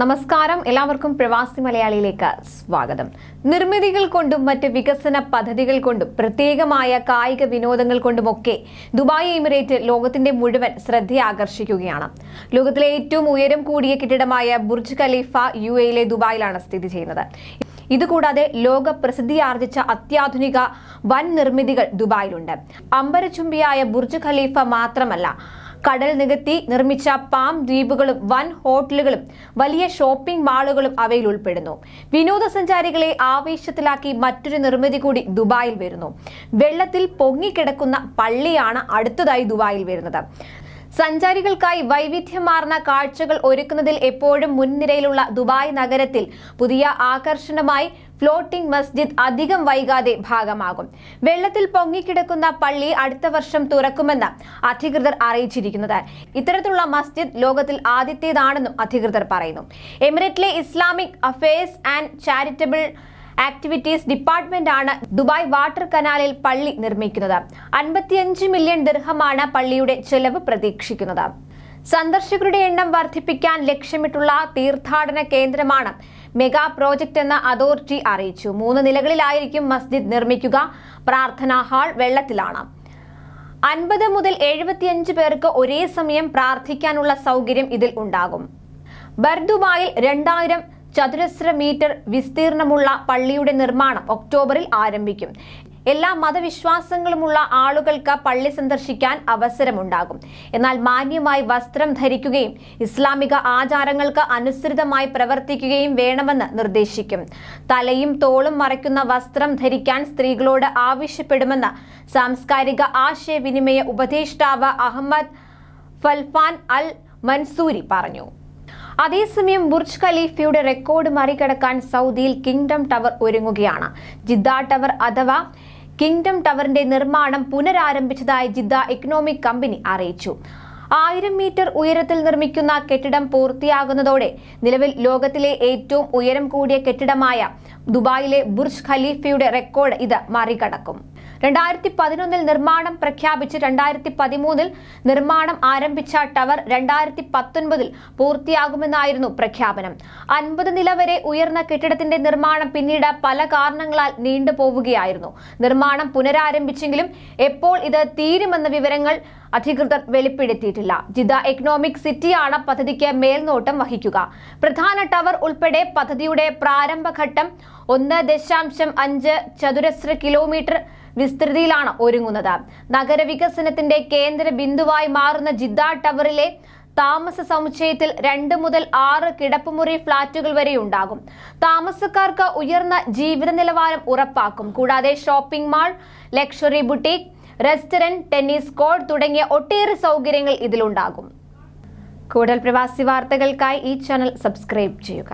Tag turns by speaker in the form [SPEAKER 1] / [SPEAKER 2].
[SPEAKER 1] നമസ്കാരം. എല്ലാവർക്കും പ്രവാസി മലയാളിയിലേക്ക് സ്വാഗതം. നിർമ്മിതികൾ കൊണ്ടും മറ്റ് വികസന പദ്ധതികൾ കൊണ്ടും പ്രത്യേകമായ കായിക വിനോദങ്ങൾ കൊണ്ടുമൊക്കെ ദുബായ് എമിറേറ്റ് ലോകത്തിന്റെ മുഴുവൻ ശ്രദ്ധയാകർഷിക്കുകയാണ്. ലോകത്തിലെ ഏറ്റവും ഉയരം കൂടിയ കെട്ടിടമായ ബുർജ് ഖലീഫ യു എയിലെ ദുബായിലാണ് സ്ഥിതി ചെയ്യുന്നത്. ഇതുകൂടാതെ ലോക പ്രസിദ്ധിയാർജിച്ച അത്യാധുനിക വൻ നിർമ്മിതികൾ ദുബായിലുണ്ട്. അമ്പരചുംബിയായ ബുർജ് ഖലീഫ മാത്രമല്ല കടൽ നികത്തി നിർമ്മിച്ച പാം ദ്വീപുകളും വൻ ഹോട്ടലുകളും വലിയ ഷോപ്പിംഗ് മാളുകളും അവയിൽ ഉൾപ്പെടുന്നു. വിനോദസഞ്ചാരികളെ ആവേശത്തിലാക്കി മറ്റൊരു നിർമ്മിതി കൂടി ദുബായിൽ വരുന്നു. വെള്ളത്തിൽ പൊങ്ങിക്കിടക്കുന്ന പള്ളിയാണ് അടുത്തതായി ദുബായിൽ വരുന്നത്. സഞ്ചാരികൾക്കായി വൈവിധ്യമാർന്ന കാഴ്ചകൾ ഒരുക്കുന്നതിൽ എപ്പോഴും മുൻനിരയിലുള്ള ദുബായ് നഗരത്തിൽ പുതിയ ആകർഷണമായി ഫ്ലോട്ടിംഗ് മസ്ജിദ് അധികം വൈകാതെ ഭാഗമാകും. വെള്ളത്തിൽ പൊങ്ങിക്കിടക്കുന്ന പള്ളി അടുത്ത വർഷം തുറക്കുമെന്ന് അധികൃതർ അറിയിച്ചിരിക്കുന്നത് ഇത്തരത്തിലുള്ള മസ്ജിദ് ലോകത്തിൽ ആദ്യത്തേതാണെന്നും അധികൃതർ പറയുന്നു. എമിറേറ്റിലെ Islamic affairs and charitable activities department ആണ് ദുബായ് വാട്ടർ കനാലിൽ പള്ളി നിർമ്മിക്കുന്നത്. അൻപത്തിയഞ്ച് മില്യൺ ദിർഹമാണ് പള്ളിയുടെ ചെലവ് പ്രതീക്ഷിക്കുന്നത്. സന്ദർശകരുടെ എണ്ണം വർദ്ധിപ്പിക്കാൻ ലക്ഷ്യമിട്ടുള്ള തീർത്ഥാടന കേന്ദ്രമാണ് മെഗാ പ്രോജക്റ്റ് എന്ന അതോറിറ്റി അറിയിച്ചു. മൂന്ന് നിലകളിലായിരിക്കും മസ്ജിദ് നിർമ്മിക്കുക. പ്രാർത്ഥനാ ഹാൾ വെള്ളത്തിലാണ്. അൻപത് മുതൽ എഴുപത്തിയഞ്ച് പേർക്ക് ഒരേ സമയം പ്രാർത്ഥിക്കാനുള്ള സൗകര്യം ഇതിൽ ഉണ്ടാകും. ബർദുബായിൽ രണ്ടായിരം ചതുരശ്ര മീറ്റർ വിസ്തീർണമുള്ള പള്ളിയുടെ നിർമ്മാണം ഒക്ടോബറിൽ ആരംഭിക്കും. എല്ലാ മതവിശ്വാസങ്ങളുമുള്ള ആളുകൾക്ക് പള്ളി സന്ദർശിക്കാൻ അവസരമുണ്ടാകും. എന്നാൽ മാന്യമായി വസ്ത്രം ധരിക്കുകയും ഇസ്ലാമിക ആചാരങ്ങൾക്ക് അനുസൃതമായി പ്രവർത്തിക്കുകയും വേണമെന്ന് നിർദ്ദേശിക്കും. തലയും തോളും മറയ്ക്കുന്ന വസ്ത്രം ധരിക്കാൻ സ്ത്രീകളോട് ആവശ്യപ്പെടുമെന്ന് സാംസ്കാരിക ആശയവിനിമയ ഉപദേഷ്ടാവ് അഹമ്മദ് ഫൽഫാൻ അൽ മൻസൂരി പറഞ്ഞു. അതേസമയം ബുർജ് ഖലീഫയുടെ റെക്കോർഡ് മറികടക്കാൻ സൗദിയിൽ കിങ്ഡം ടവർ ഒരുങ്ങുകയാണ്. ജിദ്ദ ടവർ അഥവാ കിങ്ഡം ടവറിന്റെ നിർമ്മാണം പുനരാരംഭിച്ചതായി ജിദ്ദ എക്കണോമിക് കമ്പനി അറിയിച്ചു. ആയിരം മീറ്റർ ഉയരത്തിൽ നിർമ്മിക്കുന്ന കെട്ടിടം പൂർത്തിയാകുന്നതോടെ നിലവിൽ ലോകത്തിലെ ഏറ്റവും ഉയരം കൂടിയ കെട്ടിടമായ ദുബായിലെ ബുർജ് ഖലീഫയുടെ റെക്കോർഡ് ഇത് മറികടക്കും. രണ്ടായിരത്തി പതിനൊന്നിൽ നിർമ്മാണം പ്രഖ്യാപിച്ച് രണ്ടായിരത്തി പതിമൂന്നിൽ നിർമ്മാണം ആരംഭിച്ച ടവർ രണ്ടായിരത്തി പത്തൊൻപതിൽ പൂർത്തിയാകുമെന്നായിരുന്നു പ്രഖ്യാപനം. അൻപത് നില വരെ ഉയർന്ന കെട്ടിടത്തിന്റെ നിർമ്മാണം പിന്നീട് പല കാരണങ്ങളാൽ നീണ്ടുപോവുകയായിരുന്നു നിർമ്മാണം പുനരാരംഭിച്ചെങ്കിലും എപ്പോൾ ഇത് തീരുമെന്ന വിവരങ്ങൾ അധികൃതർ വെളിപ്പെടുത്തിയിട്ടില്ല. ജിദ്ദ എക്കണോമിക് സിറ്റിയാണ് പദ്ധതിക്ക് മേൽനോട്ടം വഹിക്കുക. പ്രധാന ടവർ ഉൾപ്പെടെ പദ്ധതിയുടെ പ്രാരംഭഘട്ടം ഒന്ന് ദശാംശം അഞ്ച് ചതുരശ്ര കിലോമീറ്റർ വിസ്തൃതിയിലാണ് ഒരുങ്ങുന്നത്. നഗരവികസനത്തിന്റെ കേന്ദ്ര ബിന്ദുവായി മാറുന്ന ജിദ്ദ ടവറിലെ താമസ സമുച്ചയത്തിൽ രണ്ട് മുതൽ ആറ് കിടപ്പുമുറി ഫ്ളാറ്റുകൾ വരെ ഉണ്ടാകും താമസക്കാർക്ക് ഉയർന്ന ജീവിത നിലവാരം ഉറപ്പാക്കും. കൂടാതെ shopping mall luxury boutique restaurant tennis court തുടങ്ങിയ ഒട്ടേറെ സൗകര്യങ്ങൾ ഇതിലുണ്ടാകും. കൂടുതൽ പ്രവാസി വാർത്തകൾക്കായി ഈ ചാനൽ സബ്സ്ക്രൈബ് ചെയ്യുക.